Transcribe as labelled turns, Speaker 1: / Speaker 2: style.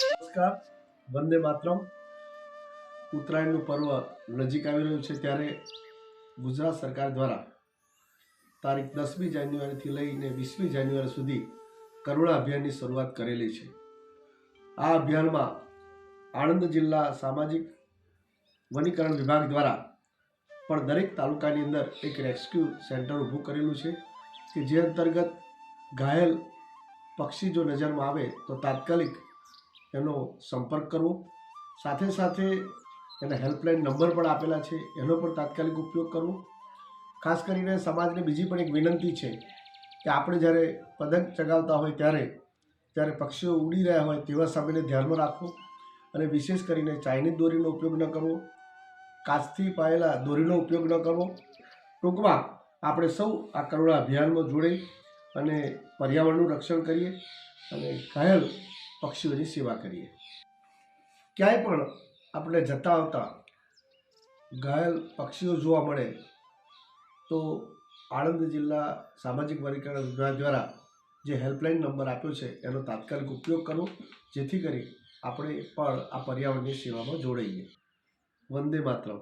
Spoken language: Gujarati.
Speaker 1: નમસ્કાર. વંદે માતરમ. ઉત્તરાયણનું પર્વ નજીક આવી રહ્યું છે ત્યારે ગુજરાત સરકાર દ્વારા તારીખ દસમી જાન્યુઆરીથી લઈને વીસમી જાન્યુઆરી સુધી કરુણા અભિયાનની શરૂઆત કરેલી છે. આ અભિયાનમાં આણંદ જિલ્લા સામાજિક વનીકરણ વિભાગ દ્વારા પણ દરેક તાલુકાની અંદર એક રેસ્ક્યુ સેન્ટર ઊભું કરેલું છે કે જે અંતર્ગત ઘાયલ પક્ષી જો નજરમાં આવે તો તાત્કાલિક એનો સંપર્ક કરવો. સાથે સાથે એના હેલ્પલાઇન નંબર પણ આપેલા છે. એનો પણ તાત્કાલિક ઉપયોગ કરવો. ખાસ કરીને સમાજને બીજી પણ એક વિનંતી છે કે આપણે જ્યારે પતંગ ચગાવતા હોય ત્યારે, જ્યારે પક્ષીઓ ઉડી રહ્યા હોય તેવા સમયને ધ્યાનમાં રાખવું અને વિશેષ કરીને ચાઇનીઝ દોરીનો ઉપયોગ ન કરવો. કાચથી પાયેલા દોરીનો ઉપયોગ ન કરવો. ટૂંકમાં આપણે સૌ આ કરુણા અભિયાનમાં જોડાઈ અને પર્યાવરણનું રક્ષણ કરીએ અને ઘાયલ પક્ષીઓની સેવા કરીએ. ક્યાંય પણ આપણે જતા આવતા ઘાયલ પક્ષીઓ જોવા મળે, તો આણંદ જિલ્લા સામાજિક વર્ગીકરણ વિભાગ દ્વારા જે હેલ્પલાઇન નંબર આપ્યો છે, એનો તાત્કાલિક ઉપયોગ કરો, જેથી કરી આપણે પણ આ પર્યાવરણની સેવામાં જોડાઈએ. વંદે માતરમ.